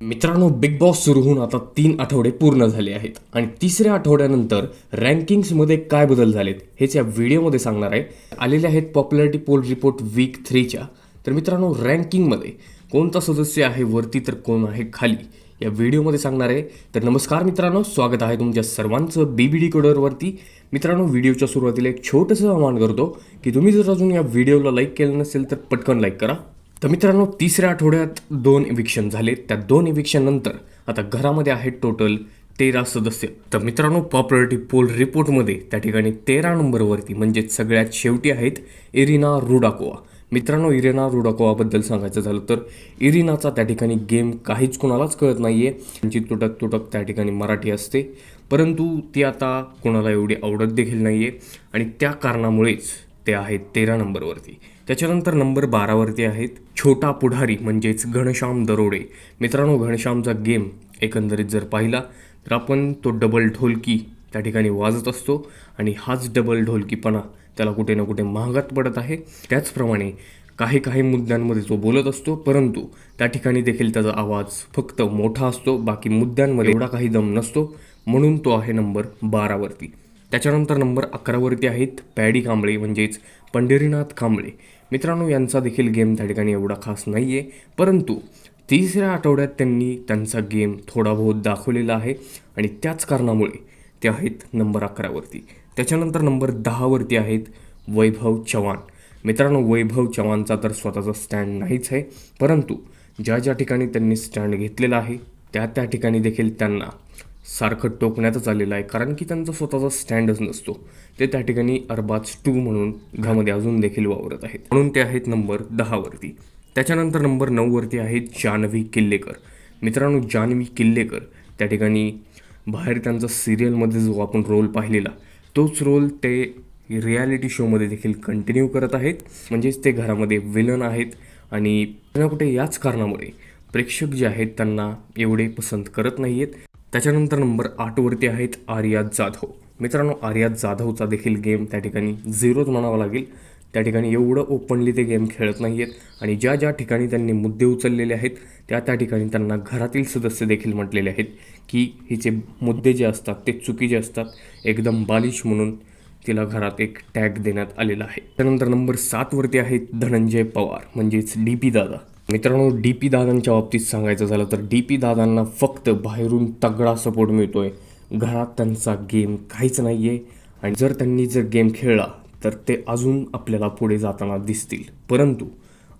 मित्रांनो big boss सुरू होऊन आता तीन आठवडे पूर्ण झाले आहेत. आणि तिसऱ्या आठवड्यानंतर रँकिंग्समध्ये काय बदल झालेत हेच या व्हिडिओमध्ये सांगणार आहे. आलेले आहेत पॉप्युलॅरिटी पोल रिपोर्ट वीक थ्रीच्या तर मित्रांनो रँकिंगमध्ये कोणता सदस्य आहे वरती तर कोण आहे खाली या व्हिडिओमध्ये सांगणार आहे. तर नमस्कार मित्रांनो स्वागत आहे तुमच्या सर्वांचं बी बी डी कोडरवरती मित्रांनो व्हिडिओच्या सुरुवातीला एक छोटंसं आवाहन करतो की तुम्ही जर अजून या व्हिडिओला लाईक केलं नसेल तर पटकन लाईक करा. तर मित्रांनो तिसऱ्या आठवड्यात दोन इव्हिक्शन झाले. त्या दोन इव्हिक्शननंतर आता घरामध्ये आहेत टोटल तेरा सदस्य. तर मित्रांनो पॉप्युलरिटी पोल रिपोर्टमध्ये त्या ठिकाणी तेरा नंबरवरती म्हणजे सगळ्यात शेवटी आहेत इरिना रुडाकोवा. मित्रांनो इरिना रुडाकोवाबद्दल सांगायचं झालं तर इरिनाचा त्या ठिकाणी गेम काहीच कोणालाच कळत नाही आहे त्यांची तुटक तुटक त्या ठिकाणी मराठी असते. परंतु ती आता कोणाला एवढी आवडत देखील नाही आहे आणि त्या कारणामुळेच ते आहेत तेरा नंबरवरती. त्याच्यानंतर नंबर बारावरती आहेत. छोटा पुढारी म्हणजेच घनश्याम दरोडे. मित्रांनो घनश्यामचा गेम एकंदरीत जर पाहिला तर आपण तो डबल ढोलकी त्या ठिकाणी वाजत असतो आणि हाच डबल ढोलकीपणा त्याला कुठे ना कुठे महागात पडत आहे. त्याचप्रमाणे काही काही मुद्द्यांमध्ये तो बोलत असतो परंतु त्या ठिकाणी देखील त्याचा आवाज फक्त मोठा असतो बाकी मुद्द्यांमध्ये एवढा काही दम नसतो म्हणून तो आहे नंबर बारावरती. त्याच्यानंतर नंबर अकरावरती आहेत पॅडी कांबळे म्हणजेच पंढरीनाथ कांबळे. मित्रांनो यांचा देखील गेम त्या ठिकाणी एवढा खास नाही आहे परंतु तिसऱ्या आठवड्यात त्यांनी त्यांचा गेम थोडा बहुत दाखवलेला आहे आणि त्याच कारणामुळे ते आहेत नंबर अकरावरती. त्याच्यानंतर नंबर दहावरती आहेत वैभव चव्हाण. मित्रांनो वैभव चव्हाणचा तर स्वतःचा स्टँड नाहीच आहे परंतु ज्या ज्या ठिकाणी त्यांनी स्टँड घेतलेला आहे त्या त्या ठिकाणी देखील त्यांना सारखं टोकण्यातच आलेलं आहे. कारण की त्यांचा स्वतःचा स्टँडच नसतो. ते त्या ठिकाणी अरबाज टू म्हणून घरामध्ये अजून देखील वावरत आहेत. म्हणून ते आहेत नंबर दहावरती त्याच्यानंतर नंबर नऊवरती आहेत जान्हवी किल्लेकर. मित्रांनो जान्हवी किल्लेकर त्या ठिकाणी बाहेर त्यांचा सिरियलमध्ये जो आपण रोल पाहिलेला तोच रोल ते रियालिटी शोमध्ये देखील कंटिन्यू करत आहेत. म्हणजेच ते घरामध्ये विलन आहेत आणि कुठे याच कारणामुळे प्रेक्षक जे आहेत त्यांना एवढे पसंत करत नाही आहेत त्याच्यानंतर नंबर आठवरती आहेत आर्या जाधव. मित्रांनो आर्या जाधवचा देखील गेम त्या ठिकाणी झिरोच म्हणावा लागेल. त्या ठिकाणी एवढं ओपनली ते गेम खेळत नाही आहेत आणि ज्या ज्या ठिकाणी त्यांनी मुद्दे उचललेले आहेत त्या त्या ठिकाणी त्यांना घरातील सदस्य देखील म्हटलेले आहेत की हिचे मुद्दे जे असतात ते चुकीचे असतात एकदम बालिश म्हणून तिला घरात एक टॅग देण्यात आलेला आहे. त्यानंतर नंबर सातवरती आहेत धनंजय पवार म्हणजेच डी पी दादा. मित्रांनो डी पी दादांच्या बाबतीत सांगायचं झालं तर डी पी दादांना फक्त बाहेरून तगडा सपोर्ट मिळतो आहे घरात त्यांचा गेम काहीच नाही आहे आणि जर त्यांनी जर गेम खेळला तर ते अजून आपल्याला पुढे जाताना दिसतील. परंतु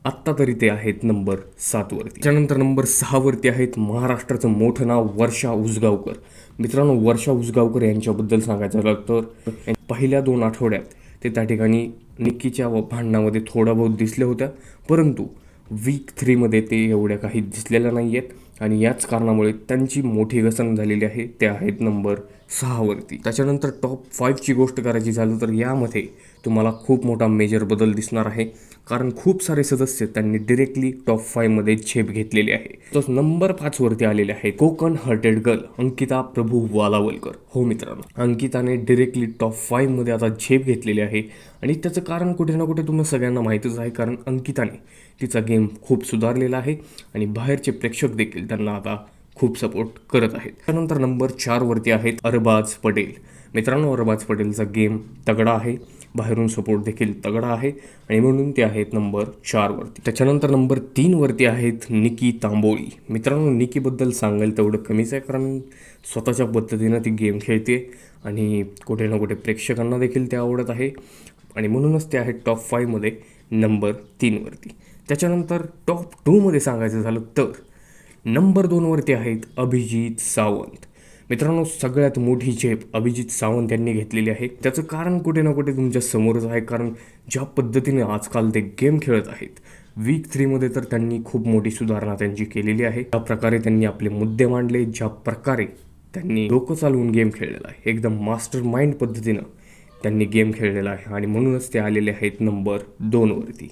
आत्ता तरी ते आहेत नंबर सातवरती त्यानंतर नंबर सहावरती आहेत महाराष्ट्राचं मोठं नाव वर्षा उसगावकर. मित्रांनो वर्षा उसगावकर यांच्याबद्दल सांगायचं झालं तर पहिल्या दोन आठवड्यात ते त्या ठिकाणी निक्कीच्या भांडणामध्ये थोडा बहुत दिसल्या होत्या. परंतु वीक थ्रीमध्ये ते एवढ्या काही दिसलेल्या नाही आहेत आणि याच कारणामुळे त्यांची मोठी घसरण झालेली आहे. ते आहेत नंबर सहावरती त्याच्यानंतर टॉप फाईव्हची गोष्ट करायची झालं तर यामध्ये तुम्हाला खूप मोठा मेजर बदल दिसणार आहे. कारण खूप सारे सदस्य त्यांनी डिरेक्टली टॉप फाईव्हमध्ये झेप घेतलेली आहे. तोच नंबर पाचवरती आलेले आहे कोकण हर्टेड गर्ल अंकिता प्रभू वालावलकर. हो मित्रांनो अंकिताने डिरेक्टली टॉप फाईव्हमध्ये आता झेप घेतलेली आहे. आणि त्याचं कारण कुठे ना कुठे तुम्हाला सगळ्यांना माहीतच आहे कारण अंकिताने तिचा गेम खूप सुधारलेला आहे. आणि बाहेरचे प्रेक्षक देखील त्यांना आता खूप सपोर्ट करत आहेत. त्यानंतर नंबर चारवरती आहेत अरबाज पटेल. मित्रांनो अरबाज पटेलचा गेम तगडा आहे. बाहेरून सपोर्ट देखील तगडा आहे. आणि म्हणून ते आहेत नंबर चारवरती त्याच्यानंतर नंबर तीनवरती आहेत निकी तांबोळी. मित्रांनो निकीबद्दल सांगायला तेवढं कमीच आहे कारण स्वतःच्या पद्धतीनं ती गेम खेळते आणि कुठे ना कुठे प्रेक्षकांना देखील ते आवडत आहे. आणि म्हणूनच ते आहेत टॉप फायमध्ये नंबर तीनवरती त्याच्यानंतर टॉप टूमध्ये सांगायचं झालं तर नंबर दोनवरती आहेत अभिजित सावंत. मित्रांनो सगळ्यात मोठी झेप अभिजित सावंत यांनी घेतलेली आहे. त्याचं कारण कुठे ना कुठे तुमच्या समोरच आहे कारण ज्या पद्धतीने आजकाल ते गेम खेळत आहेत वीक थ्रीमध्ये तर त्यांनी खूप मोठी सुधारणा त्यांची केलेली आहे. ज्या प्रकारे त्यांनी आपले मुद्दे मांडले ज्या प्रकारे त्यांनी डोकं चालवून गेम खेळलेला आहे. एकदम मास्टर माइंड पद्धतीनं त्यांनी गेम खेळलेला आहे आणि म्हणूनच ते आलेले आहेत नंबर दोनवरती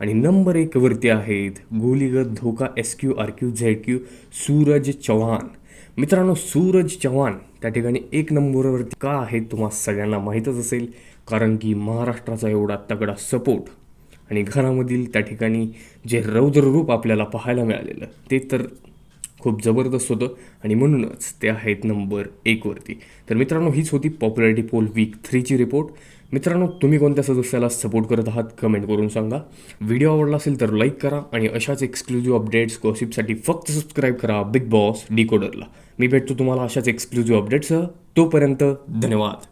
आणि नंबर एकवरती आहेत गोलीगत धोका S Q R Q Z Q Suraj Chavan. मित्रांनो सूरज चव्हाण त्या ठिकाणी एक नंबरवरती का आहे तुम्हाला सगळ्यांना माहीतच असेल कारण की महाराष्ट्राचा एवढा तगडा सपोर्ट आणि घरामधील त्या ठिकाणी जे रौद्ररूप आपल्याला पाहायला मिळालेलं ते तर खूप जबरदस्त होतं आणि म्हणूनच ते आहेत नंबर एकवरती तर मित्रांनो हीच होती पॉप्युलॅरिटी पोल वीक थ्रीची रिपोर्ट. मित्रांनो तुम्ही कोणत्या सदस्याला सपोर्ट करत आहात कमेंट करून सांगा. व्हिडिओ आवडला असेल तर लाईक करा आणि अशाच एक्सक्लुझिव्ह अपडेट्स गॉसिपसाठी फक्त सबस्क्राईब करा बिग बॉस डिकोडरला मी भेटतो तुम्हाला अशाच एक्सक्लुझिव्ह अपडेट्ससह तोपर्यंत धन्यवाद.